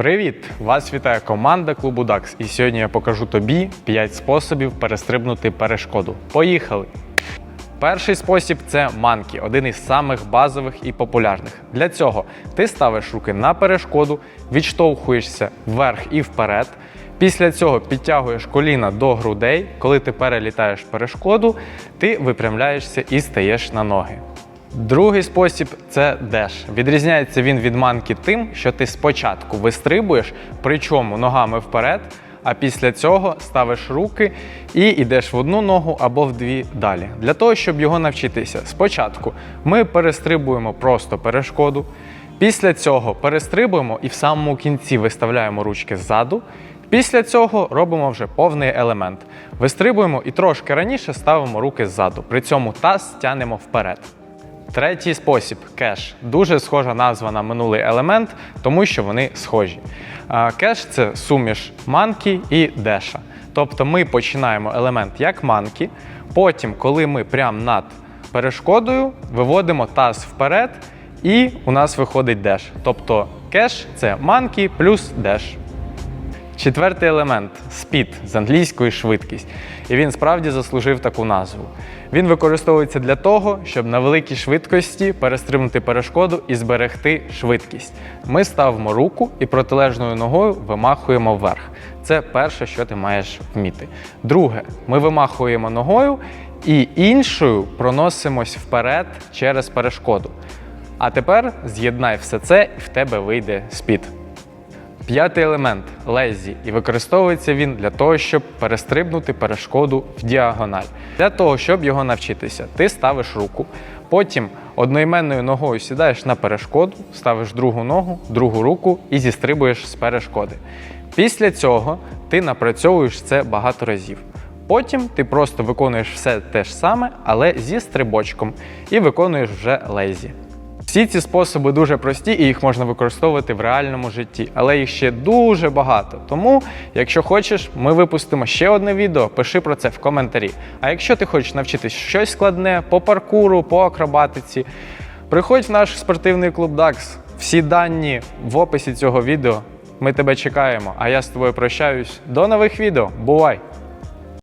Привіт! Вас вітає команда клубу DAX. І сьогодні я покажу тобі 5 способів перестрибнути перешкоду. Поїхали! Перший спосіб це манкі, один із самих базових і популярних. Для цього ти ставиш руки на перешкоду, відштовхуєшся вверх і вперед. Після цього підтягуєш коліна до грудей. Коли ти перелітаєш перешкоду, ти випрямляєшся і стаєш на ноги. Другий спосіб це деш. Відрізняється він від манки тим, що ти спочатку вистрибуєш, причому ногами вперед, а після цього ставиш руки і йдеш в одну ногу або в дві далі. Для того, щоб його навчитися, спочатку ми перестрибуємо просто перешкоду. Після цього перестрибуємо і в самому кінці виставляємо ручки ззаду. Після цього робимо вже повний елемент. Вистрибуємо і трошки раніше ставимо руки ззаду. При цьому таз тянемо вперед. Третій спосіб кеш. Дуже схожа назва на минулий елемент, тому що вони схожі. Кеш це суміш манкі і деша. Тобто ми починаємо елемент як манкі, потім, коли ми прямо над перешкодою, виводимо таз вперед, і у нас виходить деш. Тобто кеш це манкі плюс деш. Четвертий елемент спід з англійської швидкість. І він справді заслужив таку назву. Він використовується для того, щоб на великій швидкості перестрибнути перешкоду і зберегти швидкість. Ми ставимо руку і протилежною ногою вимахуємо вверх. Це перше, що ти маєш вміти. Друге, ми вимахуємо ногою і іншою проносимось вперед через перешкоду. А тепер з'єднай все це, і в тебе вийде спід. П'ятий елемент лезі, і використовується він для того, щоб перестрибнути перешкоду в діагональ. Для того, щоб його навчитися, ти ставиш руку, потім одноіменною ногою сідаєш на перешкоду, ставиш другу ногу, другу руку і зістрибуєш з перешкоди. Після цього ти напрацьовуєш це багато разів. Потім ти просто виконуєш все те ж саме, але зі стрибочком, і виконуєш вже лезі. Всі ці способи дуже прості і їх можна використовувати в реальному житті, але їх ще дуже багато. Тому, якщо хочеш, ми випустимо ще одне відео, пиши про це в коментарі. А якщо ти хочеш навчитись щось складне по паркуру, по акробатиці, приходь в наш спортивний клуб DAX. Всі дані в описі цього відео. Ми тебе чекаємо, а я з тобою прощаюсь. До нових відео. Бувай!